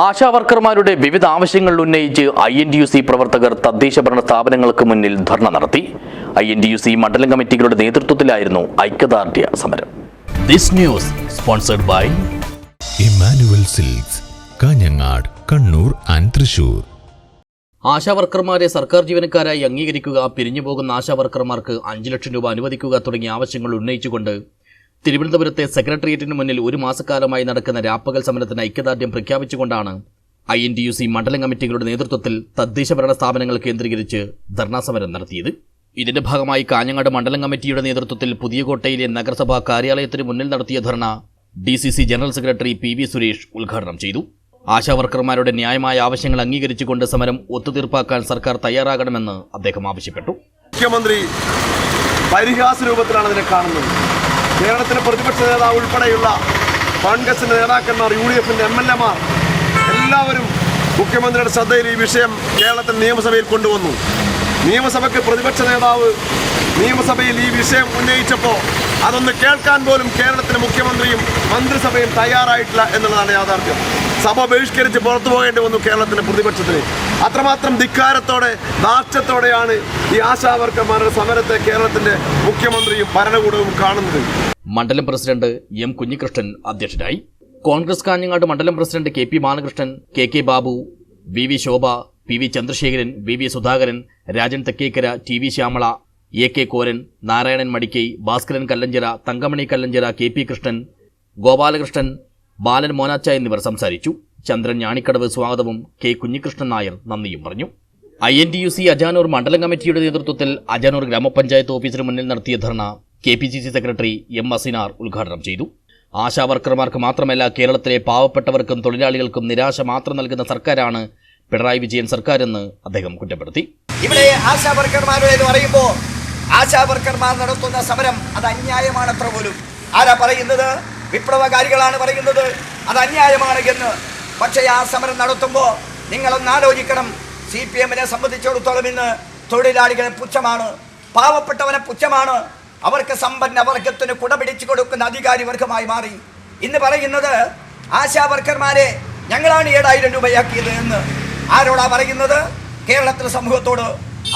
ആശാവർക്കർമാരുടെ വിവിധ ആവശ്യങ്ങൾ ഉന്നയിച്ച് I N D U C പ്രവർത്തകർ തദ്ദേശ ഭരണ സ്ഥാപനങ്ങൾക്ക് മുന്നിൽ ധർണ നടത്തി. I N D U C മണ്ഡലം കമ്മിറ്റികളുടെ നേതൃത്വത്തിലായിരുന്നു ഐക്യദാർഢ്യ സമരം. This news sponsored by Emmanuel Silks Kanhangad Kannur and Thrissur ആശാവർക്കർമാരെ സർക്കാർ ജീവനക്കാരായി അംഗീകരിക്കുക പിരിഞ്ഞുപോകുന്ന ആശാവർക്കർമാർക്ക് അഞ്ചു ലക്ഷം രൂപ അനുവദിക്കുക തുടങ്ങിയ ആവശ്യങ്ങൾ ഉന്നയിച്ചുകൊണ്ട് തിരുവനന്തപുരത്തെ സെക്രട്ടേറിയറ്റിന് മുന്നിൽ ഒരു മാസക്കാലമായി നടക്കുന്ന രാപ്പകൽ സമരത്തിന് ഐക്യദാർഢ്യം പ്രഖ്യാപിച്ചുകൊണ്ടാണ് ഐ എൻ യു സി മണ്ഡലം കമ്മിറ്റികളുടെ നേതൃത്വത്തിൽ തദ്ദേശ ഭരണ സ്ഥാപനങ്ങൾ കേന്ദ്രീകരിച്ച് ധർണാ സമരം നടത്തിയത്. ഇതിന്റെ ഭാഗമായി കാഞ്ഞങ്ങാട് മണ്ഡലം കമ്മിറ്റിയുടെ നേതൃത്വത്തിൽ പുതിയകോട്ടയിലെ നഗരസഭാ കാര്യാലയത്തിന് മുന്നിൽ നടത്തിയ ധർണ D C C general secretary P V Suresh ഉദ്ഘാടനം ചെയ്തു. ആശാവർക്കർമാരുടെ ന്യായമായ ആവശ്യങ്ങൾ അംഗീകരിച്ചുകൊണ്ട് സമരം ഒത്തുതീർപ്പാക്കാൻ സർക്കാർ തയ്യാറാകണമെന്ന് അദ്ദേഹം ആവശ്യപ്പെട്ടു. മുഖ്യമന്ത്രി പരിഹാസ രൂപത്തിലാണ് ഇതിനെ കാണുന്നത്. കേരളത്തിലെ പ്രതിപക്ഷ നേതാവ് ഉൾപ്പെടെയുള്ള കോൺഗ്രസിന്റെ നേതാക്കന്മാർ യു ഡി എഫിന്റെ എം എൽ എമാർ എല്ലാവരും മുഖ്യമന്ത്രിയുടെ ശ്രദ്ധയിൽ ഈ വിഷയം കേരളത്തിൽ നിയമസഭയിൽ കൊണ്ടുവന്നു. നിയമസഭയ്ക്ക് പ്രതിപക്ഷ നേതാവ് നിയമസഭയിൽ ഈ വിഷയം ഉന്നയിച്ചപ്പോൾ അതൊന്ന് കേൾക്കാൻ പോലും കേരളത്തിലെ മുഖ്യമന്ത്രിയും മന്ത്രിസഭയും തയ്യാറായിട്ടില്ല എന്നുള്ളതാണ് യാഥാർത്ഥ്യം. സഭ ബഹിഷ്കരിച്ച് പുറത്തു പോകേണ്ടി വന്നു കേരളത്തിലെ പ്രതിപക്ഷത്തിന്. അത്രമാത്രം ധിക്കാരത്തോടെ ധാർഷ്ട്യത്തോടെയാണ് ഈ ആശാവർക്കന്മാരുടെ സമരത്തെ കേരളത്തിന്റെ മുഖ്യമന്ത്രിയും ഭരണകൂടവും കാണുന്നത്. മണ്ഡലം പ്രസിഡന്റ് എം കുഞ്ഞികൃഷ്ണൻ അധ്യക്ഷനായി. കോൺഗ്രസ് കാഞ്ഞങ്ങാട് മണ്ഡലം president K P Balakrishnan K K Babu V V Shobha P V Chandrasekharan V V Sudhakaran Rajan Thekkekara T V Shyamala A K Koran Narayanan Madikai Bhaskaran Kallanchira Thankamani Kallanchira K P Krishnan Gopalakrishnan Balan Monacha എന്നിവർ സംസാരിച്ചു. ചന്ദ്രൻ ഞാണിക്കടവ് സ്വാഗതവും K Kunhikrishnan Nair നന്ദിയും പറഞ്ഞു. I N T U C Ajanur മണ്ഡലം കമ്മിറ്റിയുടെ നേതൃത്വത്തിൽ അജാനൂർ ഗ്രാമപഞ്ചായത്ത് ഓഫീസിന് മുന്നിൽ നടത്തിയ ധർണ K P C C secretary M Asinar ഉദ്ഘാടനം ചെയ്തു. ആശാവർക്കർമാർക്ക് മാത്രമല്ല കേരളത്തിലെ പാവപ്പെട്ടവർക്കും തൊഴിലാളികൾക്കും നിരാശ മാത്രം നൽകുന്ന സർക്കാരാണ് പിണറായി വിജയൻ സർക്കാരെന്ന് അദ്ദേഹം കുറ്റപ്പെടുത്തി. ഇവിടെ ആശാവർക്കർമാർ എന്ന് പറയുമ്പോൾ ആശാവർക്കർമാർ നടത്തുന്ന സമരം അത് അന്യായമാണത്ര പോലും ആരാ പറയുന്നത്? വിപ്ലവകാരികളാണ് പറയുന്നത്. അത് അന്യായമാണ് എന്ന്. പക്ഷേ ആ സമരം നടത്തുമ്പോൾ നിങ്ങളൊന്ന് ആലോചിക്കണം. സി പി എമ്മിനെ സംബന്ധിച്ചിടത്തോളം ഇന്ന് തൊഴിലാളികളെ പുച്ഛമാണ്. പാവപ്പെട്ടവനെ പുച്ഛമാണ്. അവർക്ക് സമ്പന്ന വർഗത്തിന് കുടപിടിച്ചു കൊടുക്കുന്ന അധികാരി വർഗമായി മാറി. ഇന്ന് പറയുന്നത് ആശാ വർക്കർമാരെ ഞങ്ങളാണ് ഏഴായിരം രൂപയാക്കിയത് എന്ന്. ആരോടാ പറയുന്നത്? കേരളത്തിലെ സമൂഹത്തോട്.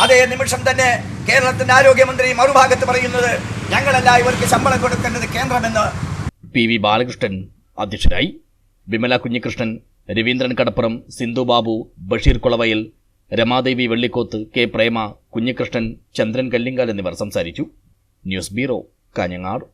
അതേ നിമിഷം തന്നെ കേരളത്തിന്റെ ആരോഗ്യമന്ത്രി മറുഭാഗത്ത് പറയുന്നത് ഞങ്ങളല്ല ഇവർക്ക് ശമ്പളം കൊടുക്കേണ്ടത് കേന്ദ്രമെന്ന്. പി വി ബാലകൃഷ്ണൻ അധ്യക്ഷരായി. വിമല കുഞ്ഞികൃഷ്ണൻ രവീന്ദ്രൻ കടപ്പുറം സിന്ധു ബാബു ബഷീർ കുളവയൽ രമാദേവി വെള്ളിക്കോത്ത് കെ പ്രേമ കുഞ്ഞികൃഷ്ണൻ ചന്ദ്രൻ കല്ലിങ്കാൽ എന്നിവർ സംസാരിച്ചു. News bureau Kanhangad.